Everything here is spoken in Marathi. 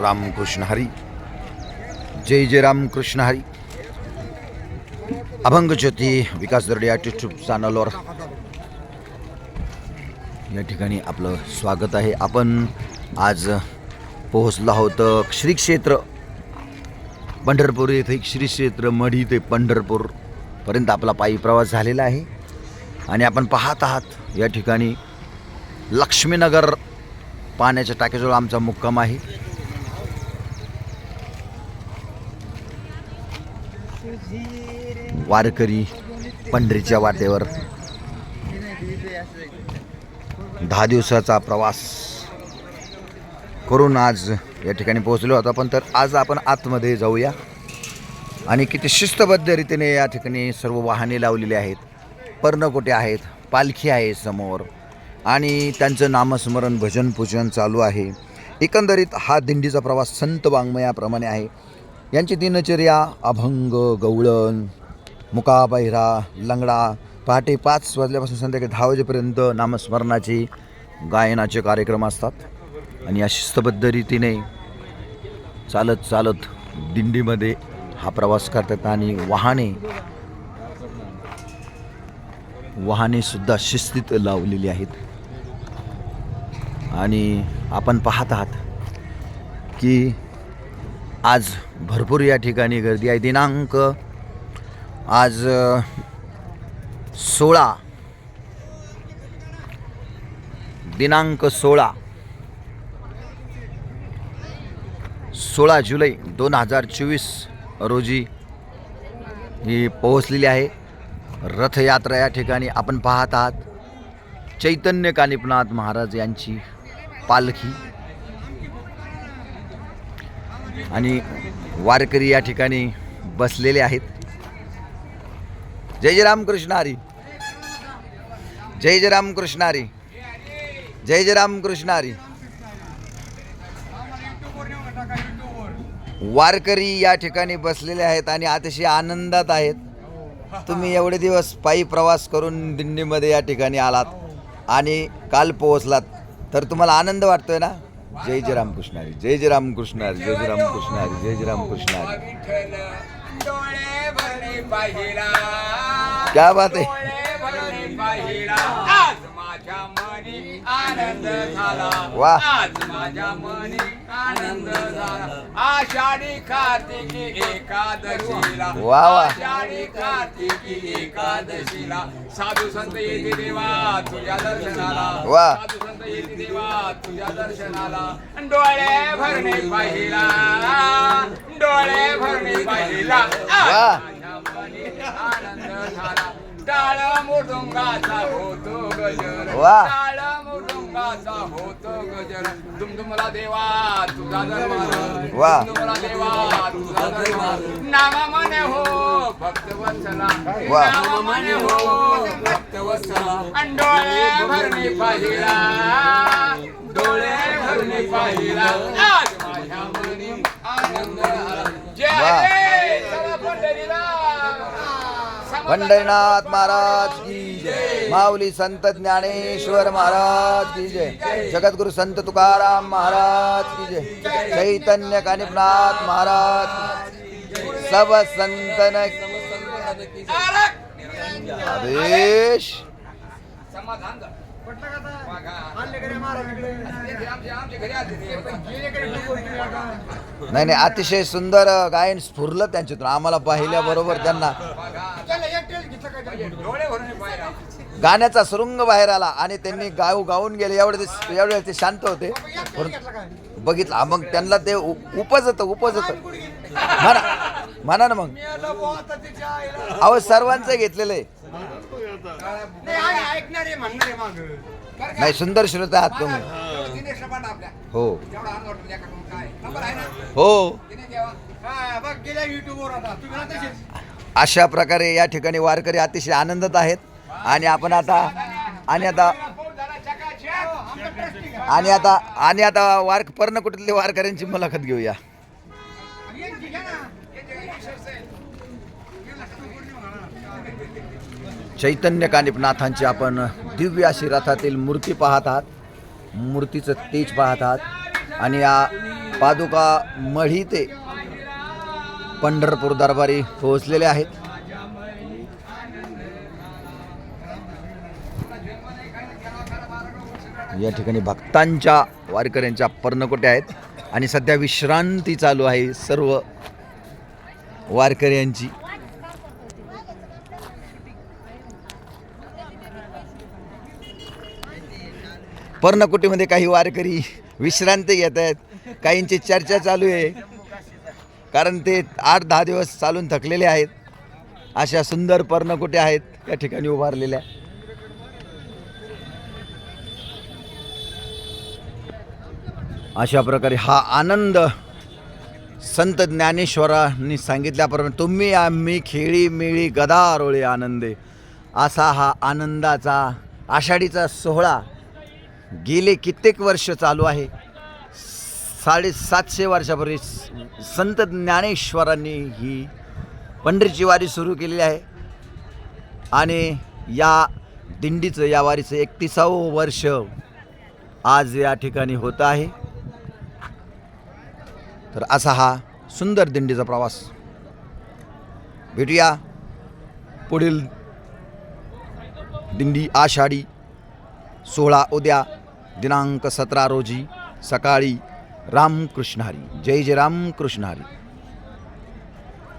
रामकृष्ण हरी। जय जय रामकृष्ण हरी। अभंग ज्योती विकास दर्डे या यूट्यूब चॅनलवर या ठिकाणी आपलं स्वागत आहे. आपण आज पोहोचलो आहोत श्री क्षेत्र पंढरपूर येथे श्री क्षेत्र मढी ते पंढरपूरपर्यंत आपला पायी प्रवास झालेला आहे. आणि आपण पाहत आहात या ठिकाणी लक्ष्मीनगर पाण्याच्या टाक्याजवळ आमचा मुक्काम आहे. वारकरी पंढरीच्या वाटेवर. दहा दिवसाचा प्रवास करून आज या ठिकाणी पोहोचलो होतो आपण तर आज आपण आतमध्ये जाऊया. आणि किती शिस्तबद्ध रीतीने या ठिकाणी सर्व वाहने लावलेली आहेत. पर्णकोटे आहेत पालखी आहे समोर. आणि त्यांचं नामस्मरण भजन पूजन चालू आहे. एकंदरीत हा दिंडीचा प्रवास संत वाङ्मयाप्रमाणे आहे. यांची दिनचर्या अभंग गवळण मुकाबहिरा लंगडा पहाटे पाच वाजल्यापासून संध्याकाळी दहा वाजेपर्यंत नामस्मरणाचे गायनाचे कार्यक्रम असतात. आणि या शिस्तबद्ध रीतीने चालत चालत दिंडीमध्ये हा प्रवास करतात आणि वाहने वाहनेसुद्धा शिस्तीत लावलेली आहेत. आणि आपण पाहत आहात की आज भरपूर या ठिकाणी गर्दी आहे. दिनांक आज सोळा. दिनांक सोळा. सोळा जुलै दोन हजार चोवीस रोजी ही पोहोचलेली आहे. रथयात्रा या ठिकाणी आपण पाहत आहात. चैतन्य कानिपनाथ महाराज यांची पालखी. आणि वारकरी या ठिकाणी बसलेले आहेत. जय जय रामकृष्ण हरी. जय जय रामकृष्ण हरी. जय जय रामकृष्ण हरी. वारकरी या ठिकाणी बसलेले आहेत आणि अतिशय आनंदात आहेत. तुम्ही एवढे दिवस पायी प्रवास करून दिंडीमध्ये या ठिकाणी आलात आणि काल पोहोचलात. तर तुम्हाला आनंद वाटतोय ना? जय जय रामकृष्ण हरी जय जय रामकृष्ण हरी जय जय रामकृष्ण हरी जय जय रामकृष्ण हरी क्या बात आहे वा. आषाढी कार्तिकी एकादशीला वा, वा. आषाढी कार्तिकी एकादशीला साधू संत येते देवा तुझ्या दर्शनाला वा. साधू संत येते देवा तुझ्या दर्शनाला. डोळे भरणे पाहिला. डोळे भरणे पाहिला. आनंद झाला. टाळ मृदुंगाचा होतो गजर. टाळ मृदुंगाचा होतो गजर. दुमदुमला देवा तुझा दरबार. दुमदुमला देवा तुझा दरबार. नामा मने हो भक्त वत्सला. नामा मने हो आणि डोळे भरणे पाहिला. डोळे भरणे पाहिला. आज माझ्या मनी आनंद आला. जय वा. जय चला पंढरीला. पंढरीनाथ महाराज की जय. माऊली संत ज्ञानेश्वर महाराज की जय. जगद्गुरु संत तुकाराम महाराज की जय. चैतन्य कानिपनाथ महाराज की जय. सब संतन आदेश समाधान नाही नाही अतिशय सुंदर गायन स्फुरलं त्यांच्यातून. आम्हाला पाहिल्याबरोबर त्यांना. गाण्याचा सुरुंग बाहेर आला आणि त्यांनी गाऊ गाऊन गेले. एवढे ते एवढे ते शांत होते. बघितलं मग त्यांना ते उपजत उपजत म्हणा म्हणा ना मग. अहो सर्वांचं घेतलेलं आहे. ऐकणारे म्हणणारे माग. नाही सुंदर श्रोते आहात तुम्ही. आपल्या. हो. एवढा अंगावर लेखाकडून काय? नंबर आहे ना? हो. दिनेश देवा. हा बघ गेल्या युट्यूबवर आता. तुम्ही ना तसेच अशा प्रकारे या ठिकाणी वारकरी अतिशय आनंदात आहेत. आणि आपण आता आणि आता चकाचक. आणि आता आणि आता वारक पर्णकुटीतल्या वारकऱ्यांची मुलाखत घेऊया. चैतन्य कानिपनाथांची आपण दिव्य अशी रथातील मूर्ती पाहत आहात. मूर्तीचं तेज पाहत आहात. आणि या पादुका मढी ते पंढरपूर दरबारी पोहोचलेले आहेत. या ठिकाणी भक्तांच्या वारकऱ्यांच्या पर्णकोट्या आहेत. आणि सध्या विश्रांती चालू आहे सर्व वारकऱ्यांची. पर्णकुटीमध्ये काही वारकरी विश्रांती घेत आहेत. काहींची चर्चा चालू आहे. कारण ते आठ दहा दिवस चालून थकलेले आहेत. अशा सुंदर पर्णकुटे आहेत या ठिकाणी उभारलेल्या. अशा प्रकारे हा आनंद संत ज्ञानेश्वरांनी सांगितल्याप्रमाणे तुम्ही आम्ही खेळी मिळी गदारोळे आनंदे. असा हा आनंदाचा आषाढीचा सोहळा गेले कित्येक वर्ष चालू आहे. साडेसातशे वर्षापूर्वी संत ज्ञानेश्वरांनी ही पंढरीची वारी सुरू केलेली आहे. आणि या दिंडीचं या वारीचं एकतीसावं वर्ष आज या ठिकाणी होत आहे. तर असा हा सुंदर दिंडीचा प्रवास. भेटूया पुढील दिंडी आषाढी सोळा उद्या दिनांक सतरा रोजी सकाळी रामकृष्ण हरी जय जय रामकृष्ण हरी.